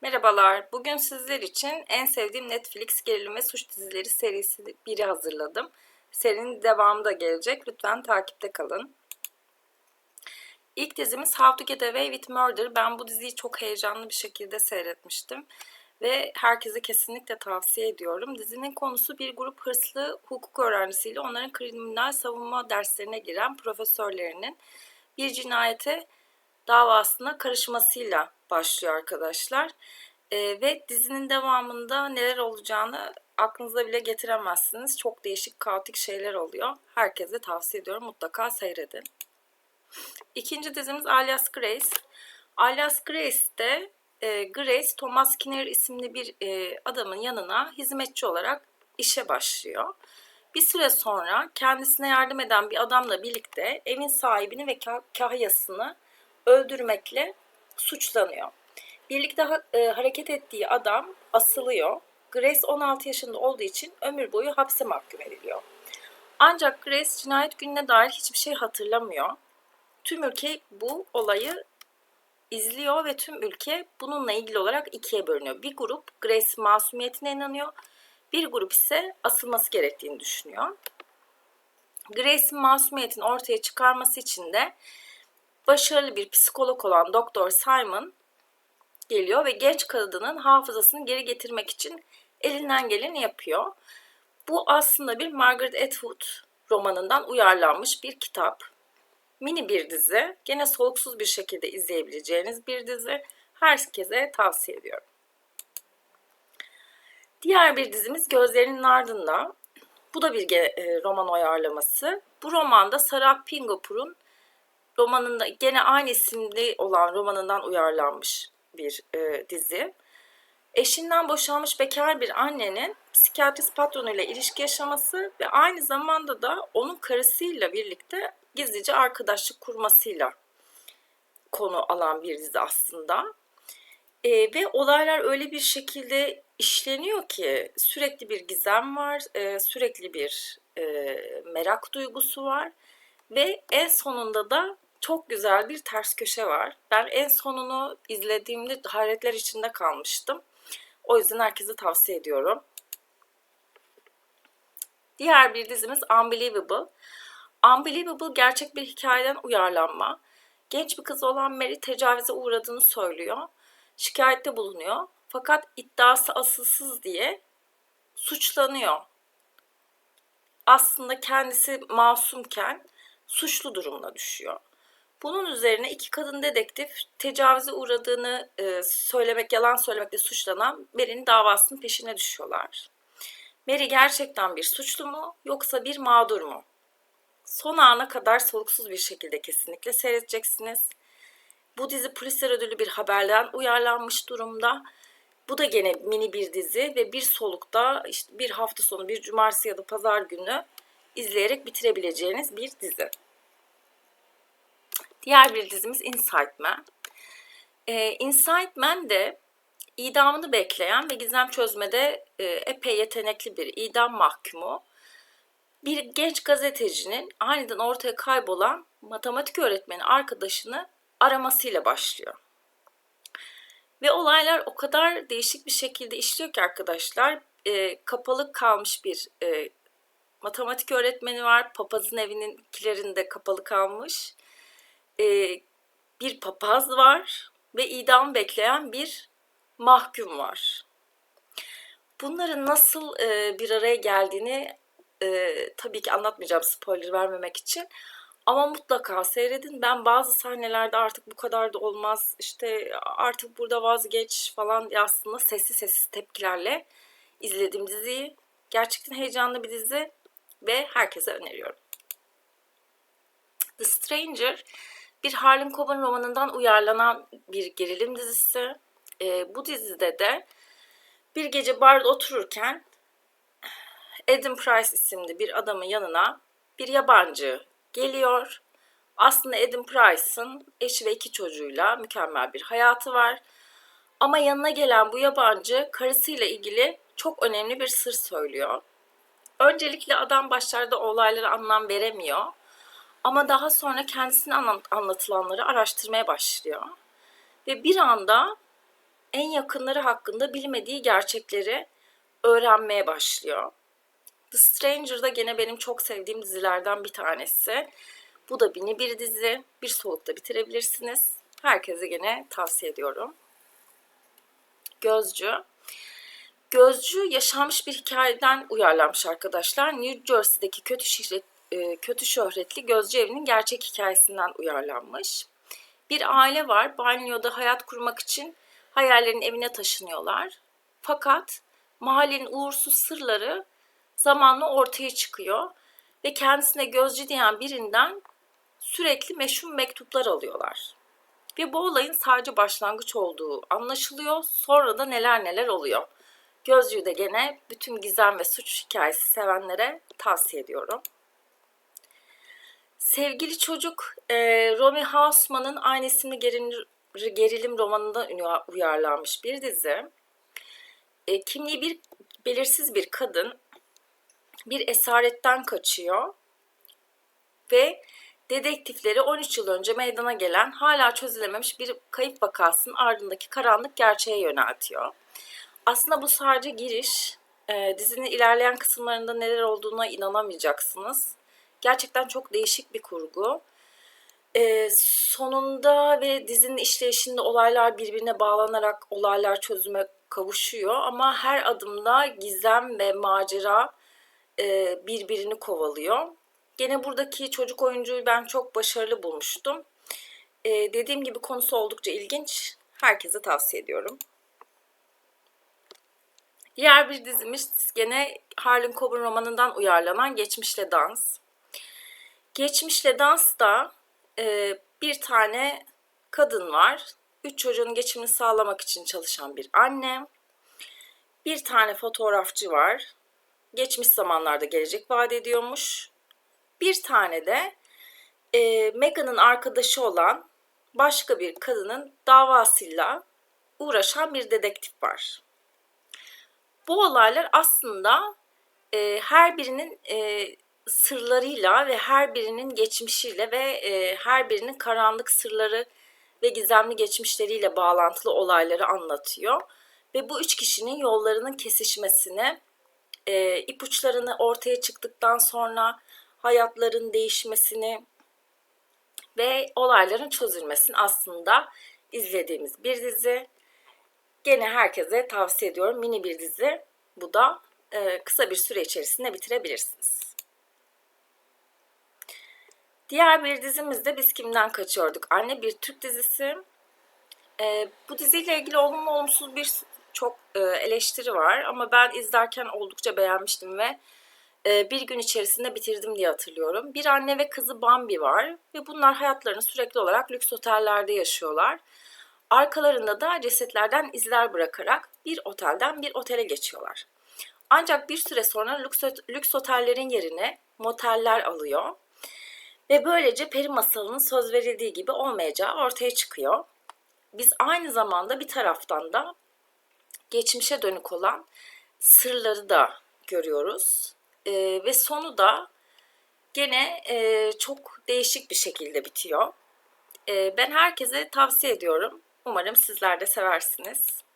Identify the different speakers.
Speaker 1: Merhabalar. Bugün sizler için en sevdiğim Netflix gerilim ve suç dizileri serisi biri hazırladım. Serinin devamı da gelecek. Lütfen takipte kalın. İlk dizimiz How to Get Away with Murder. Ben bu diziyi çok heyecanlı bir şekilde seyretmiştim. Ve herkese kesinlikle tavsiye ediyorum. Dizinin konusu bir grup hırslı hukuk öğrencisiyle onların kriminal savunma derslerine giren profesörlerinin bir cinayete davasına karışmasıyla başlıyor arkadaşlar. Ee, ve dizinin devamında neler olacağını aklınıza bile getiremezsiniz. Çok değişik, kaotik şeyler oluyor. Herkese tavsiye ediyorum. Mutlaka seyredin. İkinci dizimiz Alias Grace. Alias Grace'de e, Grace Thomas Kinner isimli bir e, adamın yanına hizmetçi olarak işe başlıyor. Bir süre sonra kendisine yardım eden bir adamla birlikte evin sahibini ve kah- kahyasını öldürmekle suçlanıyor. Birlikte ha- e, hareket ettiği adam asılıyor. Grace 16 yaşında olduğu için ömür boyu hapse mahkum ediliyor. Ancak Grace cinayet gününe dair hiçbir şey hatırlamıyor. Tüm ülke bu olayı izliyor ve tüm ülke bununla ilgili olarak ikiye bölünüyor. Bir grup Grace masumiyetine inanıyor. Bir grup ise asılması gerektiğini düşünüyor. Grace'in masumiyetini ortaya çıkarması için de başarılı bir psikolog olan Doktor Simon geliyor ve genç kadının hafızasını geri getirmek için elinden geleni yapıyor. Bu aslında bir Margaret Atwood romanından uyarlanmış bir kitap. Mini bir dizi. Gene soluksuz bir şekilde izleyebileceğiniz bir dizi. Herkese tavsiye ediyorum. Diğer bir dizimiz Gözlerinin Ardında. Bu da bir e, roman uyarlaması. Bu romanda Sarah Pingopur'un romanında gene aynı isimli olan romanından uyarlanmış bir e, dizi. Eşinden boşanmış bekar bir annenin psikiyatrist patronuyla ilişki yaşaması ve aynı zamanda da onun karısıyla birlikte gizlice arkadaşlık kurmasıyla konu alan bir dizi aslında. E, ve olaylar öyle bir şekilde işleniyor ki sürekli bir gizem var, e, sürekli bir e, merak duygusu var ve en sonunda da çok güzel bir ters köşe var. Ben en sonunu izlediğimde hayretler içinde kalmıştım. O yüzden herkese tavsiye ediyorum. Diğer bir dizimiz Unbelievable. Unbelievable gerçek bir hikayeden uyarlanma. Genç bir kız olan Mary tecavüze uğradığını söylüyor. Şikayette bulunuyor. Fakat iddiası asılsız diye suçlanıyor. Aslında kendisi masumken suçlu durumuna düşüyor. Bunun üzerine iki kadın dedektif tecavüze uğradığını e, söylemek, yalan söylemekle suçlanan Mary'nin davasının peşine düşüyorlar. Mary gerçekten bir suçlu mu yoksa bir mağdur mu? Son ana kadar soluksuz bir şekilde kesinlikle seyredeceksiniz. Bu dizi Pulitzer ödülü bir haberden uyarlanmış durumda. Bu da gene mini bir dizi ve bir solukta işte bir hafta sonu bir cumartesi ya da pazar günü izleyerek bitirebileceğiniz bir dizi. Diğer bir dizimiz Inside Man. Ee, Inside Man de idamını bekleyen ve gizem çözmede e, epey yetenekli bir idam mahkumu. Bir genç gazetecinin aniden ortaya kaybolan matematik öğretmeni arkadaşını aramasıyla başlıyor. Ve olaylar o kadar değişik bir şekilde işliyor ki arkadaşlar e, kapalı kalmış bir e, matematik öğretmeni var. Papazın evinin kilerinde kapalı kalmış e, bir papaz var ve idam bekleyen bir mahkum var. Bunların nasıl e, bir araya geldiğini e, tabii ki anlatmayacağım spoiler vermemek için. Ama mutlaka seyredin. Ben bazı sahnelerde artık bu kadar da olmaz. İşte artık burada vazgeç falan aslında sessiz sessiz tepkilerle izlediğim diziyi. Gerçekten heyecanlı bir dizi ve herkese öneriyorum. The Stranger bir Harlan Coben romanından uyarlanan bir gerilim dizisi. E, bu dizide de bir gece barda otururken Adam Price isimli bir adamın yanına bir yabancı geliyor. Aslında Adam Price'ın eşi ve iki çocuğuyla mükemmel bir hayatı var. Ama yanına gelen bu yabancı karısıyla ilgili çok önemli bir sır söylüyor. Öncelikle adam başlarda olaylara anlam veremiyor. Ama daha sonra kendisine anlatılanları araştırmaya başlıyor. Ve bir anda en yakınları hakkında bilmediği gerçekleri öğrenmeye başlıyor. The Stranger da gene benim çok sevdiğim dizilerden bir tanesi. Bu da bini bir dizi. Bir solukta bitirebilirsiniz. Herkese gene tavsiye ediyorum. Gözcü. Gözcü yaşanmış bir hikayeden uyarlanmış arkadaşlar. New Jersey'deki kötü şehret, e, kötü şöhretli gözcü evinin gerçek hikayesinden uyarlanmış. Bir aile var. Banyoda hayat kurmak için hayallerin evine taşınıyorlar. Fakat mahallenin uğursuz sırları zamanla ortaya çıkıyor ve kendisine gözcü diyen birinden sürekli meşhur mektuplar alıyorlar. Ve bu olayın sadece başlangıç olduğu anlaşılıyor. Sonra da neler neler oluyor. Gözcüyü de gene bütün gizem ve suç hikayesi sevenlere tavsiye ediyorum. Sevgili çocuk, e, Romy Hausman'ın aynı isimli gerilim, gerilim romanından uyarlanmış bir dizi. E, kimliği bir belirsiz bir kadın bir esaretten kaçıyor ve dedektifleri 13 yıl önce meydana gelen hala çözülememiş bir kayıp vakasının ardındaki karanlık gerçeğe yöneltiyor. Aslında bu sadece giriş. E, dizinin ilerleyen kısımlarında neler olduğuna inanamayacaksınız. Gerçekten çok değişik bir kurgu. E, sonunda ve dizinin işleyişinde olaylar birbirine bağlanarak olaylar çözüme kavuşuyor. Ama her adımda gizem ve macera e, birbirini kovalıyor. Gene buradaki çocuk oyuncuyu ben çok başarılı bulmuştum. E, dediğim gibi konusu oldukça ilginç. Herkese tavsiye ediyorum. Diğer bir dizimiz gene Harlan Coben romanından uyarlanan Geçmişle Dans. Geçmişle Dans da e, bir tane kadın var. Üç çocuğun geçimini sağlamak için çalışan bir anne. Bir tane fotoğrafçı var. Geçmiş zamanlarda gelecek vaat ediyormuş. Bir tane de e, Meghan'ın arkadaşı olan başka bir kadının davasıyla uğraşan bir dedektif var. Bu olaylar aslında e, her birinin e, sırlarıyla ve her birinin geçmişiyle ve e, her birinin karanlık sırları ve gizemli geçmişleriyle bağlantılı olayları anlatıyor. Ve bu üç kişinin yollarının kesişmesini, e, ipuçlarını ortaya çıktıktan sonra hayatların değişmesini ve olayların çözülmesini aslında izlediğimiz bir dizi. Gene herkese tavsiye ediyorum. Mini bir dizi. Bu da e, kısa bir süre içerisinde bitirebilirsiniz. Diğer bir dizimizde Biz Kimden Kaçıyorduk? Anne bir Türk dizisi. E, bu diziyle ilgili olumlu olumsuz bir çok e, eleştiri var ama ben izlerken oldukça beğenmiştim ve e, bir gün içerisinde bitirdim diye hatırlıyorum. Bir anne ve kızı Bambi var ve bunlar hayatlarını sürekli olarak lüks otellerde yaşıyorlar. Arkalarında da cesetlerden izler bırakarak bir otelden bir otele geçiyorlar. Ancak bir süre sonra lüks, lüks otellerin yerine moteller alıyor. Ve böylece peri masalının söz verildiği gibi olmayacağı ortaya çıkıyor. Biz aynı zamanda bir taraftan da geçmişe dönük olan sırları da görüyoruz. E, ve sonu da gene e, çok değişik bir şekilde bitiyor. E, ben herkese tavsiye ediyorum. Umarım sizler de seversiniz.